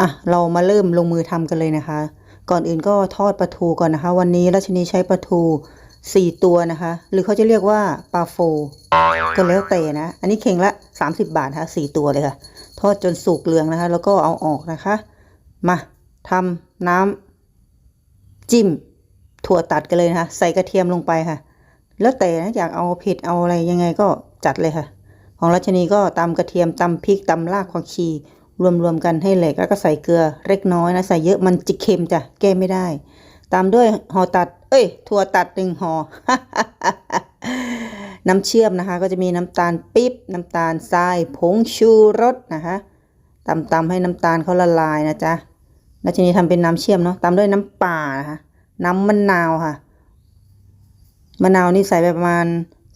อะเรามาเริ่มลงมือทำกันเลยนะคะ ก่อนอื่นก็ทอดปลาทูก่อนนะคะ วันนี้ราชนีใช้ปลาทูสี่ตัวนะคะ หรือเขาจะเรียกว่าปลาโฟ ก็แล้วแต่นะ อันนี้เข่งละ30บาทนะคะสี่ตัวเลยค่ะ ทอดจนสุกเหลืองนะคะ แล้วก็เอาออกนะคะ มาทำน้ำจิ้ม ถั่วตัดกันเลยนะคะ ใส่กระเทียมลงไปค่ะ แล้วแต่นะอยากเอาเผ็ดเอาอะไรยังไงก็จัดเลยค่ะ ของรัชนีก็ตำกระเทียมตำพริกตำรากผักชี รวมๆกันให้เหล็กแล้วก็ใส่เกลือเล็กน้อยนะ ใส่เยอะมันจะเค็มจ้ะแก้ไม่ได้ ตามด้วยห่อตัด เอ้ย ถั่วตัดหนึ่งห่อน้ำเชื่อมนะคะ ก็จะมีน้ำตาลปิ๊บน้ำตาลทรายผงชูรสนะคะตำตำๆให้น้ำตาลเขาละลายนะจ๊ะแล้วทีนี้ทำเป็นน้ำเชื่อมเนาะตามด้วยน้ำป่านะคะ น้ำมะนาวค่ะมะนาวนี่ใส่ไปประมาณ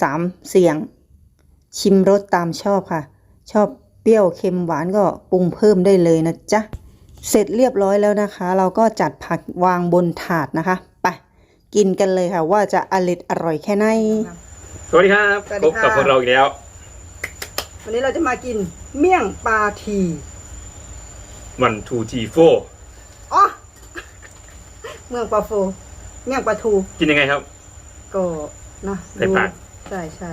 สามเสียง ชิมรสตามชอบค่ะ ชอบ เปรี้ยวเค็มหวานก็ปรุงเพิ่มได้เลยนะจ๊ะ เสร็จเรียบร้อยแล้วนะคะ เราก็จัดผักวางบนถาดนะคะไปกินกันเลยค่ะ ว่าจะอร่อยอร่อยแค่ไหน สวัสดีครับสวัสพดีบค่ะ กับพวกเราอีกแล้ว วันนี้เราจะมากินเมี่ยงปลาทีวันทูทีโฟอ๋อเมืองปลาโฟ เมี่ยงปลาทูกินยังไงครับ ก็นะใส่ผัก ใช่ใช่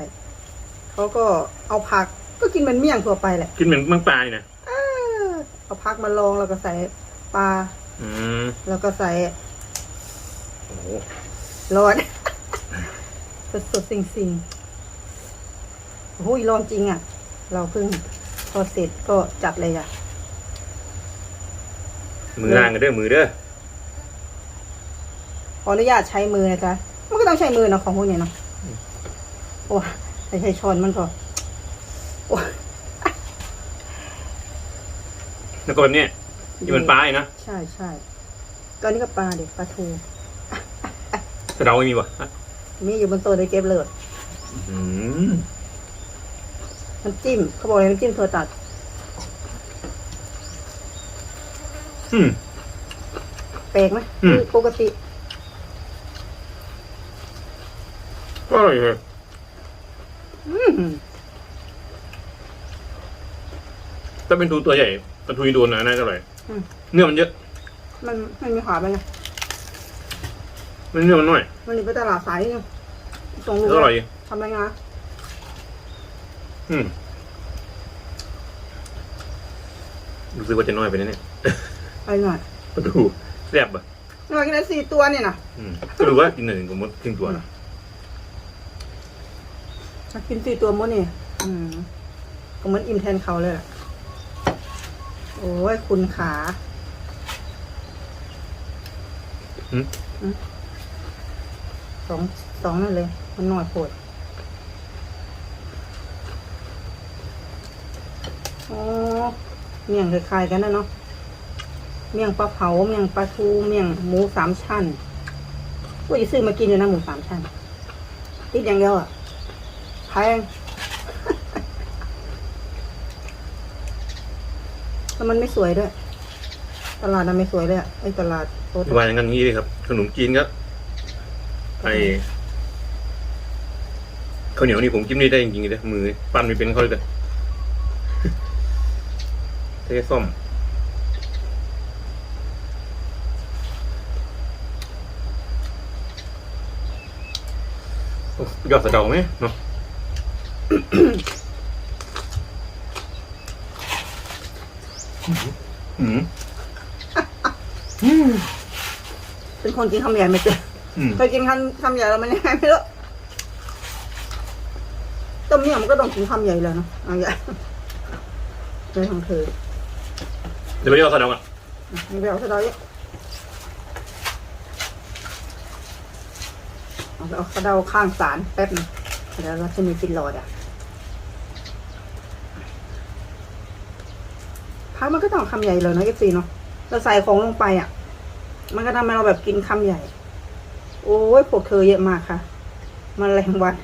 เขาก็เอาผัก ก็กินเป็นเมี่ยงทั่วไปแหละกินเหมือนเมืองปลานี่นะเออเอาผักมาลองแล้วก็ใส่ปลา อืมแล้วก็ใส่โอ้โหร้อนสดสดๆสิงสิงโอ้ยร้อนจริงอะ เราเพิ่งพอเสร็จก็จัดเลยอะ มือล่างกันเด้อมือเด้อขออนุญาตใช้มือนะจ๊ะ มันก็ต้องใช้มือเนาะของพวกเนี้ยเนาะโอ้แต่ใช้ช้อนมันก็โอ้ แล้วก็แบบเนี้ยที่มันปลาอีกนะใช่ใช่ก็อันนี้ก็ปลาเด็กปลาทูแต่เราไม่มีวะมีอยู่บนโต๊ะในเก็บเลยอืมน้ำจิ้มเขาบอกเลยน้ำจิ้มถั่วตัด อืม แปลกไหมอืม คือปกติ ก็อร่อยเลยอืม ถ้าเป็นทูตัวใหญ่ปลาทูอินโดนนะน่าจะอร่อยอืม เนื้อมันเยอะ มันมันมีขาไปไงมันเนื้อมันน้อยมันนี่ไปตลาดสายนี่ส่งลูกแล้วอร่อยดีทำอะไรงานอืมรู้สึกว่าจะน้อยไปนะเนี่ยไปหน่อยปลาทูแซ่บอะหน่อยกินได้สี่ตัวเนี่ยนะอืมก็รู้ว่ากินหนึ่งกับมดครึ่งตัวนะกินสี่ตัวมดนี่อืมก็เหมือนอิ่มแทนเขาเลยอะ โอ้ยคุณขาอืมสองสองนั่นเลย มันหน่อยโผดอ๋อเมี่ยงคล้ายๆกันนะเนาะเมี่ยงปลาเผาเมี่ยงปลาทูเมี่ยงหมูสามชั้นว่าจะซื้อมากินอยู่นะหมูสามชั้นติดอย่างเดียวอะแพง แล้วมันไม่สวยด้วย ตลาดน่ะไม่สวยเลยอะไอ้ตลาดโต๊ะวางอย่างนั้นงี้เลยครับ ขนมจีนก็ไอข้าวเหนียวนี่ผมจิ้มได้ได้จริงๆเลยมือปั้นไม่เป็นเขาเลยแต่ใช้ส้อมโอ้ยอดสะเดาไหมเนาะ อืมเป็นคนกินคำใหญ่ไม่เป็นอืมเคยกินคำคำใหญ่แล้วมันยังไงไม่รู้ต้มเมี่ยงมันก็ต้องกินคำใหญ่เลยเนาะเอาใหญ่เลยของเธอเดี๋ยวไปยอดสะเดาอะมีแบบเท่าไหร่เอาไปเอากระเดาข้างสารแป๊บนึงเดี๋ยวเราจะมีฟินรอดอะ พักมันก็ต้องคำใหญ่เลยเนาะเอฟซีเนาะเราใส่ของลงไปอะ มันก็ทำให้เราแบบกินคำใหญ่ โอ้ยพวกเธอเยอะมากค่ะมันแรงวัน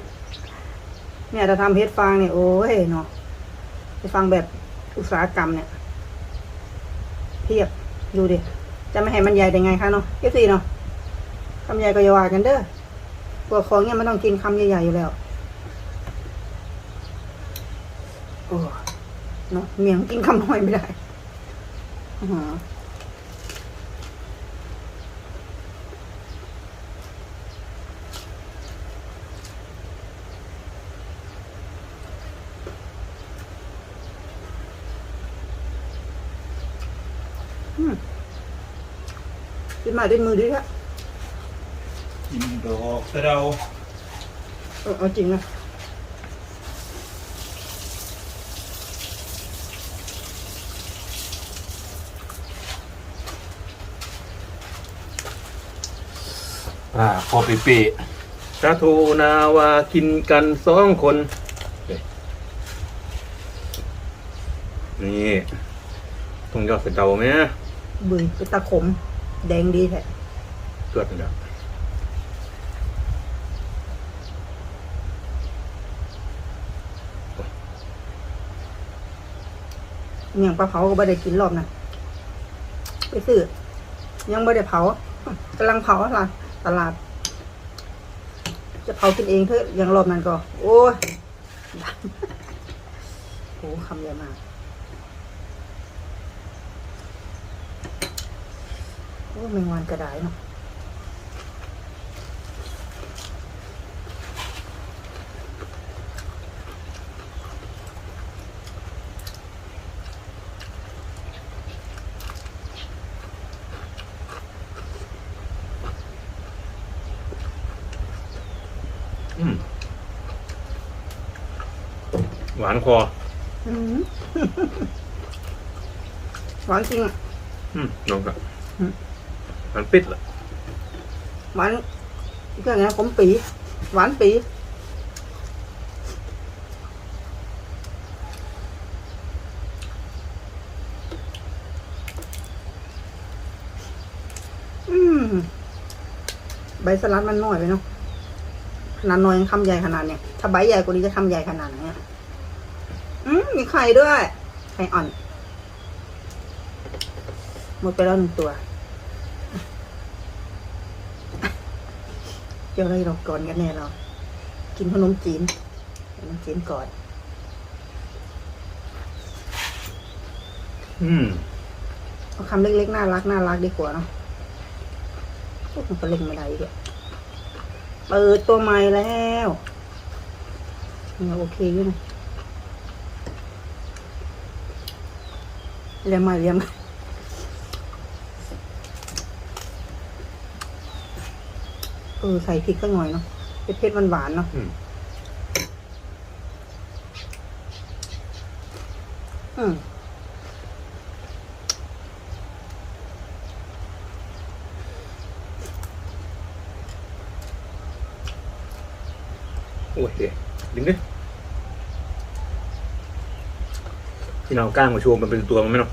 เนี่ยถ้าทำเพชรฟางเนี่ยโอ้ยเนาะไปฟังแบบอุตสาหกรรมเนี่ยเทียบดูดิจะไม่ให้มันใหญ่ได้ไงคะเนาะเอฟซีเนาะคำใหญ่ก็อย่าว่ากันเด้อพวกของเนี่ยมันต้องกินคำใหญ่ๆอยู่แล้วโอ้เนาะเมียงกินคำน้อยไม่ได้ อื้อหืออืมกินมาด้วยมือดิครับ กินด อกสะเดาเออเอาจริงนะอ่าพอปีปีสาทูนาวากินกันสองคน นี่ต้องยอดสะเดาไหมบึงเป็นตาขม แดงดีแท้เกิดเป็นแบบอย่างปลาเผาก็ไม่ได้กินรอบนะไปซื้อยังไม่ได้เผากำลังเผาล่ะ ตลาด จะเผากินเองเถอะอย่างรอบนั้นก็ โอ้ยโหคำใหญ่มากโอ้แมงวันกระไดเนาะ หวานคอ อืมหวานจริงอะ อืมลองกับอืม หวานปิดละหวานก็ไงขมปี หวานปีอืมใบสลัดมันน้อยไปเนาะขนาดน้อยยังคำใหญ่ขนาดเนี้ยถ้าใบใหญ่กว่านี้จะคำใหญ่ขนาดไหนอะอื มมีไข่ด้วย ไข่อ่อน หมดไปแล้วหนึ่งตัวเดี๋ยวอะไรเราก่อนกันแน่เรา กินขนมจีนขนมจีนก่อน อืมเอาคำเล็กๆ น่ารักน่ารักดีกว่าเนาะพวกมันก็เล่นไม่ได้อีกอะเปิดตัวใหม่แล้วยังโอเคอยู่นะ เรียมใหม่เรียมใหม่เออใส่พริกสักหน่อยเนาะเผ็ดๆหวานๆเนาะอืมอืมโอ้ยเดี๋ยวดึงดิ ที่เราก้างมาโชว์มันเป็นตัวมันไหมเนาะ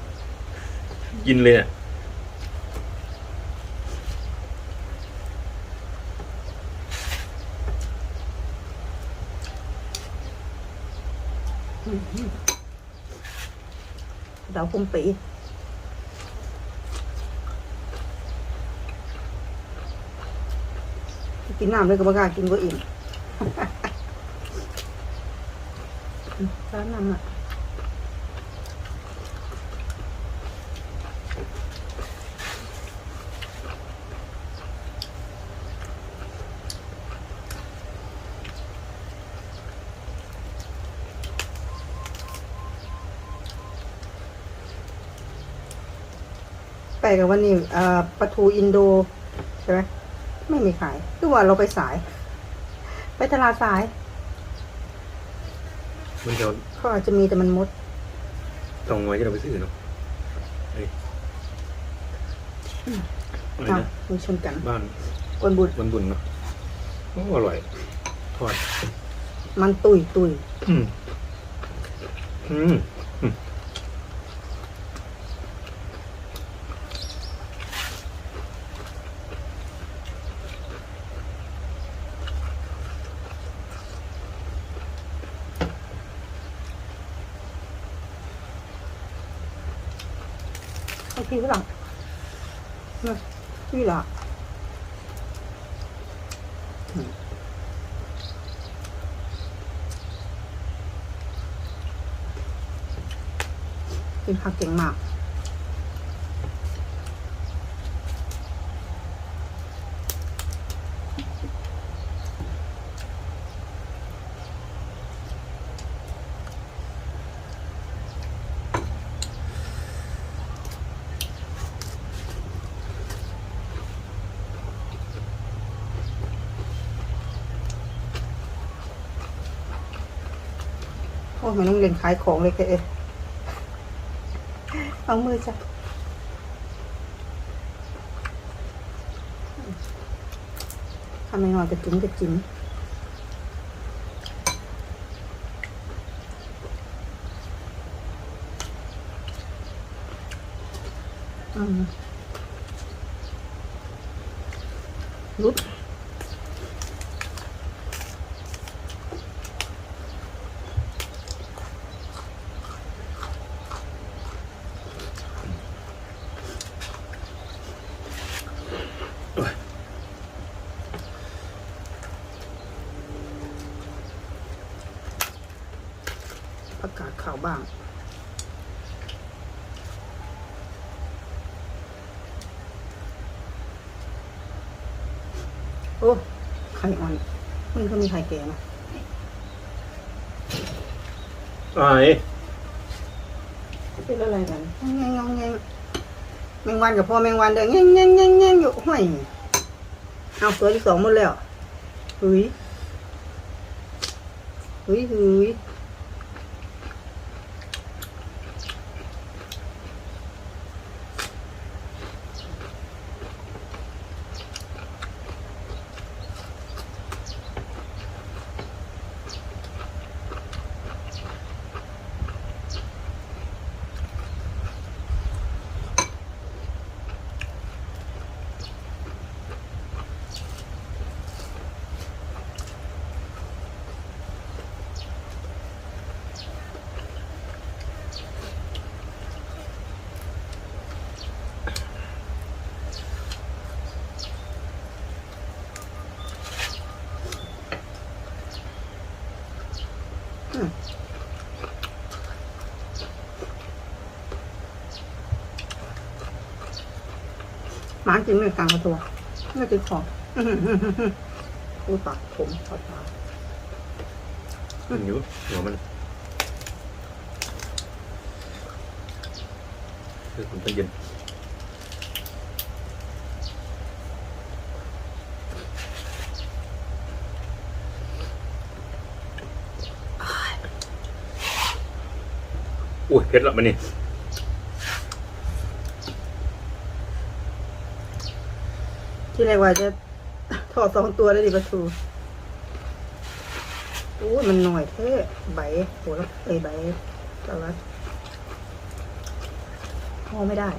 กินเลยเนี่ยดาวคุมปีกินน้ำเลยก็บ่กล้ากินก็อิ่มร้านน้ำอะ แปลกกับวันนี้เอ่อปลาทูอินโดใช่ไหมไม่มีขายคือว่าเราไปสาย ไปตลาดสาย มันจะเขาอาจจะมีแต่มันมดตรงไว้ที่เราไปซื้อเนาะเฮ้ยอะไรอ้าวนะมีชนกัน บ้านกวนบุญมันบุญเนาะโอ้อร่อยทอดมันตุยตุยอืมอืม อืมไอ้พี่ฝรั่งนี่ละอืมกินผักเก่งมาก อ้มันต้องเรียนขายของเลยแกเอเอามือจ้ะทำไมหน่อยกระจิ้มกระจิ้มอืมรุด ประกาศข่าวบ้าง โอ้ ไข่อ่อนมันก็มีไข่แก่นะไอ้เป็นอะไรกันแงงงแงงแมงวันกับพ่อแมงวันเด้อแงงแงงแงงแงงอยู่ห้อยเอาตัวที่สองหมดแล้วหุยหุยหุย หมาจริงเลยกลางกระตัวไม่ติดคอพูดปากผมขอตามันอยู่หัวมันคือผมต้องเย็นอุ้ยเผ็ดละมันนี่ ที่แรกว่าจะถอดสองตัวแล้ดิประตูอู้มันหน่อยเท่ใบโหแล้วเอ้ยใบแต่ว่าพอไม่ได้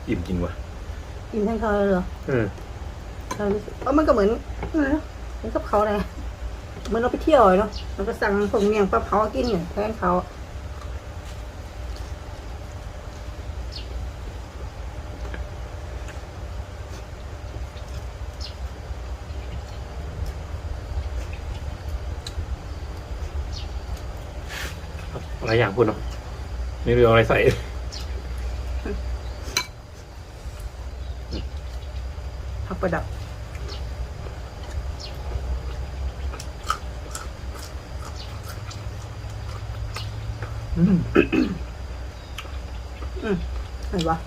เอออิ่มจริงว่ะกินทั้งเขาเลยเหรอเออเรารู้สึกเออมันก็เหมือนอะไรนะเหมือนกับเขาเลยเหมือนเราไปเที่ยวอะเนาะเราก็สั่งพวกเมียงปลาเผากินเนี่ยแทนเขาหลายอย่างพูดเนาะไม่รู้เอาอะไรใส่ ผักประดับ อืมอืมอะไรวะ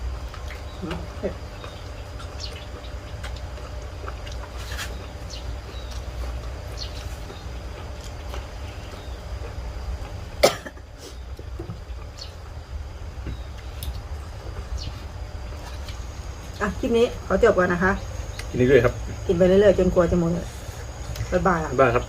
เผ็ดอะคลิปนี้ขอจบก่อนนะคะ กินนี้ด้วยครับ กินไปเรื่อยๆจนกลัวจะหมดเลยบ๊ายบายอะ บ้ายครับ